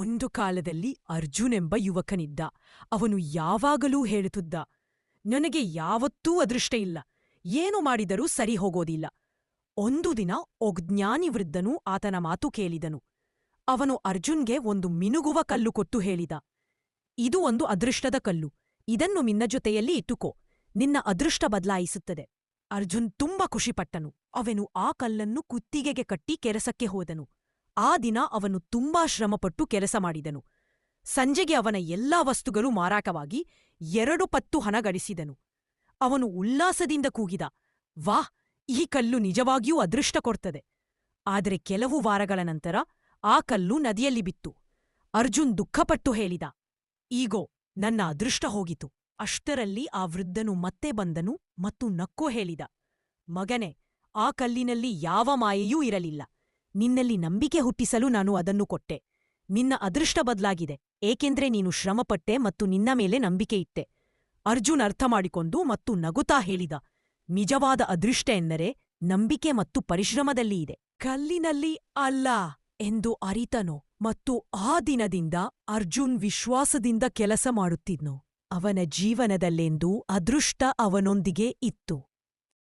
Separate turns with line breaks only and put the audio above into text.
ಒಂದು ಕಾಲದಲ್ಲಿ ಅರ್ಜುನೆಂಬ ಯುವಕನಿದ್ದ. ಅವನು ಯಾವಾಗಲೂ ಹೇಳುತ್ತಿದ್ದ, ನನಗೆ ಯಾವತ್ತೂ ಅದೃಷ್ಟ ಇಲ್ಲ. ಏನು ಮಾಡಿದರೂ ಸರಿ ಹೋಗೋದಿಲ್ಲ. ಒಂದು ದಿನ ಒಗ್ಜ್ಞಾನಿ ವೃದ್ಧನು ಆತನ ಮಾತು ಕೇಳಿದನು. ಅವನು ಅರ್ಜುನ್ಗೆ ಒಂದು ಮಿನುಗುವ ಕಲ್ಲು ಕೊಟ್ಟು ಹೇಳಿದ, ಇದು ಒಂದು ಅದೃಷ್ಟದ ಕಲ್ಲು. ಇದನ್ನು ನಿನ್ನ ಜೊತೆಯಲ್ಲಿ ಇಟ್ಟುಕೋ. ನಿನ್ನ ಅದೃಷ್ಟ ಬದಲಾಯಿಸುತ್ತದೆ. ಅರ್ಜುನ್ ತುಂಬ ಖುಷಿಪಟ್ಟನು. ಅವನು ಆ ಕಲ್ಲನ್ನು ಕುತ್ತಿಗೆಗೆ ಕಟ್ಟಿ ಕೆರಸಕ್ಕೆ ಹೋದನು. ಆ ದಿನ ಅವನು ತುಂಬಾ ಶ್ರಮಪಟ್ಟು ಕೆಲಸ ಮಾಡಿದನು. ಸಂಜೆಗೆ ಅವನ ಎಲ್ಲಾ ವಸ್ತುಗಳು ಮಾರಾಟವಾಗಿ ಎರಡು ಪತ್ತು ಹಣ ಗಳಿಸಿದನು. ಅವನು ಉಲ್ಲಾಸದಿಂದ ಕೂಗಿದ. ವಾಹ್! ಈ ಕಲ್ಲು ನಿಜವಾಗಿಯೂ ಅದೃಷ್ಟ ಕೊಡ್ತದೆ. ಆದರೆ ಕೆಲವು ವಾರಗಳ ನಂತರ ಆ ಕಲ್ಲು ನದಿಯಲ್ಲಿ ಬಿತ್ತು. ಅರ್ಜುನ್ ದುಃಖಪಟ್ಟು ಹೇಳಿದ. ಈಗೋ, ನನ್ನ ಅದೃಷ್ಟ ಹೋಗಿತು. ಅಷ್ಟರಲ್ಲಿ ಆ ವೃದ್ಧನು ಮತ್ತೆ ಬಂದನು ಮತ್ತು ನಕ್ಕೋ ಹೇಳಿದ. ಮಗನೆ, ಆ ಕಲ್ಲಿನಲ್ಲಿ ಯಾವ ಮಾಯೆಯೂ ಇರಲಿಲ್ಲ. ನಿನ್ನಲ್ಲಿ ನಂಬಿಕೆ ಹುಟ್ಟಿಸಲು ನಾನು ಅದನ್ನು ಕೊಟ್ಟೆ. ನಿನ್ನ ಅದೃಷ್ಟ ಬದಲಾಗಿದೆ. ಏಕೆಂದ್ರೆ ನೀನು ಶ್ರಮಪಟ್ಟೆ ಮತ್ತು ನಿನ್ನ ಮೇಲೆ ನಂಬಿಕೆ ಇಟ್ಟೆ. ಅರ್ಜುನ್ ಅರ್ಥ ಮಾಡಿಕೊಂಡು ಮತ್ತು ನಗುತ್ತಾ ಹೇಳಿದ, ನಿಜವಾದ ಅದೃಷ್ಟ ಎಂದರೆ ನಂಬಿಕೆ ಮತ್ತು ಪರಿಶ್ರಮದಲ್ಲಿ ಇದೆ. ಕಲ್ಲಿನಲ್ಲಿ ಅಲ್ಲ ಎಂದು ಅರಿತನು ಮತ್ತು ಆ ದಿನದಿಂದ ಅರ್ಜುನ್ ವಿಶ್ವಾಸದಿಂದ ಕೆಲಸ ಮಾಡುತ್ತಿದ್ನು. ಅವನ ಜೀವನದಲ್ಲೆಂದೂ ಅದೃಷ್ಟ ಅವನೊಂದಿಗೆ ಇತ್ತು.